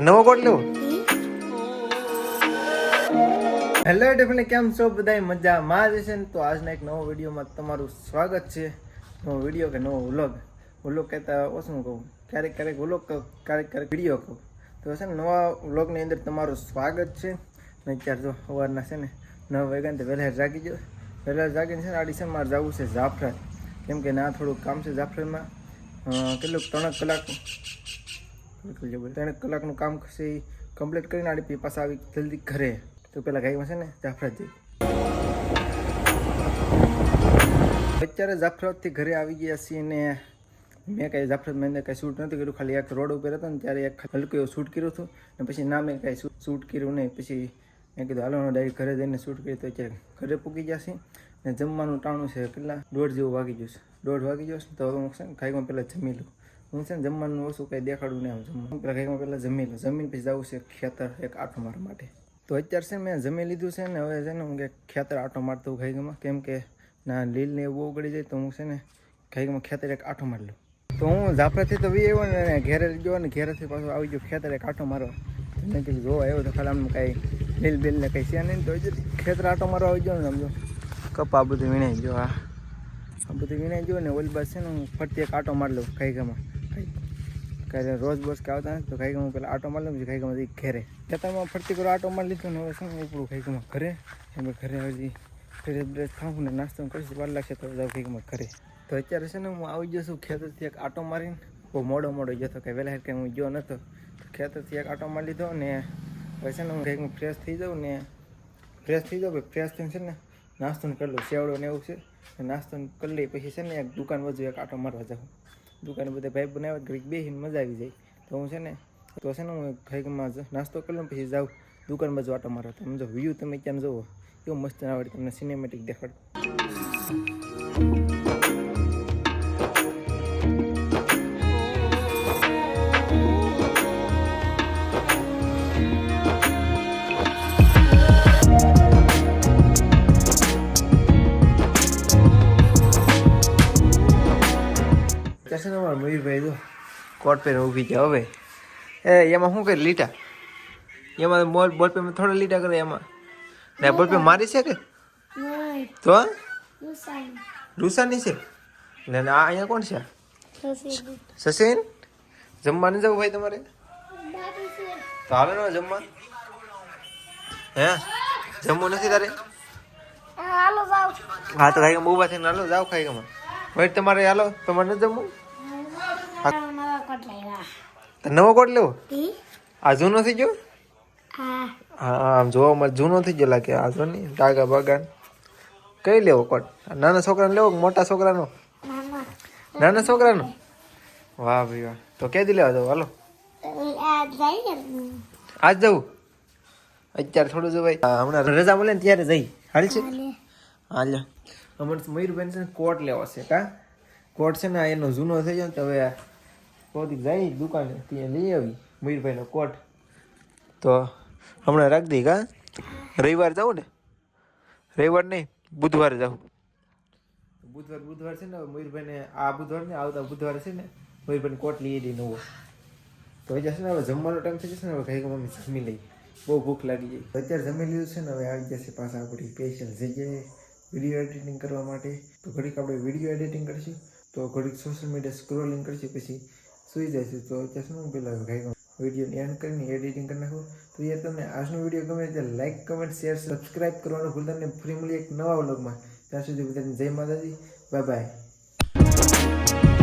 નવો કોટ લેવો? Hello definitely કેમ છો? બધા મજામાં જ છે ને? તો આજના એક નવો વિડીયોમાં તમારું સ્વાગત છે. નવો વીડિયો કે નવો વ્લોગ? વ્લોગ કહેતા ઓછું કહું? ક્યારેક ક્યારેક વ્લોગ કહું, ક્યારેક ક્યારેક વીડિયો કહું. તો છે ને, નવા વ્લોગની અંદર તમારું સ્વાગત છે. ને અત્યારે જો સવારના છે ને, નવ વાગ્યા તો વહેલા જાગી જાઓ વહેલા જાગીને છે ને આડીશન મારે જવું છે જાફરા કેમ કે ના, થોડુંક કામ છે જાફરામાં કેટલું ત્રણ કલાક બિલકુલ જબર ત્રણ કલાકનું કામ છે એ કમ્પ્લીટ કરીને આડી પછી પાછા આવી જલ્દી ઘરે. તો પેલા ગાયમાં છે ને જાફરાત અત્યારે જાફરાતથી ઘરે આવી ગયા છીએ ને મેં કાંઈ જાફરાત મેં કાંઈ શૂટ નથી કર્યું, ખાલી એક રોડ ઉપર હતો ને ત્યારે એક હલકો એવું શૂટ કર્યું હતું. ને પછી ના મેં કાંઈ શૂટ કર્યું નહીં. પછી મેં કીધું, હાલો ડાયરેક્ટ ઘરે જઈને શૂટ કર્યું તો અત્યારે ઘરે પૂકી જશે ને જમવાનું ટાણું છે કેટલા? દોઢ જેવું વાગી જશે દોઢ વાગી જશે તો હું ખાઈમાં પહેલાં જમી લઉં. હું છે ને જમવાનું ઓછું કંઈ દેખાડું નહીં આમ જમવાનું. ખાઈમાં પહેલાં જમી લઉં. જમીન પછી જવું છે ખેતર એક આંટો મારવા માટે. તો અત્યારે છે મેં જમી લીધું છે ને હવે છે ને હું કે ખેતર આંટો મારતો ખાઈમાં કેમ કે ના, લીલ ને એવું ઉગડી જાય તો હું છે ને ખાઈમાં ખેતર એક આંટો મારી લઉં. તો હું ઝાપડાથી તો વી આવ્યો ને ઘેરે ગયો ને ઘેરેથી પાછો આવી ગયો ખેતર એક આંટો મારો મેં કીધું જોવા આવ્યો તો ખાલી આમ કાંઈ લીલ બીલ ને કંઈ છે નહીં તો ખેતર આંટો મારો આવી ગયો ને સમજો કપા બધું વીણાઈ ગયો આ આ બધું વીણાઈ ગયો ને ઓલી બાદ છે ને હું ફરતી એક આંટો મારી લઉં ખાઈ ગામાં કાંઈ રોજ બસ કે આવતા તો ખાઈ ગામાં પેલા આંટો મારી લઉં છું ખાઈ ગામાં ઘેરે. ખેતરમાં ફરતી કરો આટો મારી લીધો ને હવે ને ઉપડું ખાઈ ગામાં ઘરે, એમ ઘરે હજી ફ્રેશ બ્રેશ ખાવું ને નાસ્તો કરીશ, વાર લાગશે તો જાઉં ખાઈ ગામાં ઘરે. તો અત્યારે છે ને હું આવી ગયો છું, ખેતરથી એક આટો મારીને. બહુ મોડો મોડો ગયો હતો કે વહેલા કંઈ હું ગયો નહોતો. ખેતરથી એક આંટો મારી લીધો ને હવે છે ને હું કંઈક ફ્રેશ થઈ જાઉં ને ફ્રેશ થઈ જાઉં ફ્રેશ થઈને છે ને નાસ્તો કરી લઉં સેવડો ને એવું છે. નાસ્તો કરી લઈ, પછી છે ને એક દુકાન બાજુ એક આંટો મારવા જાઉં. દુકાને બધા ભાઈ બનાવ્યા ઘડીક બેસીને મજા આવી જાય. તો હું છે ને, તો છે ને હું ખાઈમાં નાસ્તો કરી પછી જાઉં દુકાન બાજુ આટો મારવા. તમે જો વ્યૂ તમે ક્યાં જુઓ એવું મસ્ત આવડે તમને સિનેમેટિક દેખાડ. છે ને અમારા મયુરભાઈ જો. કોટ પેન ઊભી છે હવે એ એમાં શું કરી લીટા? એમાં બોલ બોલ પેન થોડા લીટા કરે એમાં. ને બોલ પેન મારી છે કે? તો રૂસાની. છે? ને આ અહીંયા કોણ છે? સચિન જમવા નહીં જવું ભાઈ તમારે? તો હાલો ને જમવા. હે? જમવું નથી તારે? હા તો ખાઈ ઊભા થઈને હાલો જાઓ ખાઈ ગમાં. ભાઈ તમારે હાલો તમારે નથી જમવું? નવા કોટ લેવો? આ જૂનો થઈ ગયો? હા. આમ જોવા મળે જૂનો થઈ ગયો લાગે. આ જો નહીં ડાગા બાગાન કઈ લેવો કોટ? નાના છોકરાને લેવો મોટા છોકરાનો? નાના. છોકરાનો? વાહ ભાઈ વાહ. તો ક્યાંથી લેવા જવું? હાલો. આજ જવું? અત્યારે થોડું જવાય હા, હમણાં રજા મળે ને ત્યારે જઈ. હાલ છે? હાલ અમારે મયુરબેન છે કોટ લેવો છે કા? કોટ છે ને એનો જૂનો થઈ ગયો ને તો હવે કોઈક જાય દુકાને ત્યાં લઈ આવી મયુરભાઈનો કોટ. તો હમણાં રાખ દઈ કા? રવિવાર જાઉં ને? રવિવાર નહીં બુધવારે જાઉં. બુધવાર બુધવાર છે ને મયુરભાઈને આ બુધવાર ને આવતા બુધવારે છે ને મયુરભાઈને કોટ લઈ દઈ નવો. તો એ જશે ને હવે જમવાનો ટાઈમ થઈ જશે ને હવે ઘરે મમ્મી જમી લઈ. બહુ ભૂખ લાગી જાય અત્યારે જમી લીધું છે ને હવે આવી જશે પાછા આપણી સ્પેશિયલ જગ્યાએ વીડિયો એડિટિંગ કરવા માટે. તો ઘડીક આપણે વીડિયો એડિટિંગ કરીશું. તો ઘડીક સોશિયલ મીડિયા સ્ક્રોલિંગ કરીશું પછી સુઈ જઈશું તો અત્યારે શું પેલા કઈ વિડીયોને એન્ડ કરીને એડિટિંગ કરી નાખું. તો યાર તમને આજનો વીડિયો ગમે તે લાઇક કમેન્ટ શેર સબસ્ક્રાઇબ કરવાનું ભૂલતા ને ફ્રી મળી એક નવા વ્લોગમાં ત્યાં સુધી બધાને જય માતાજી. Bye bye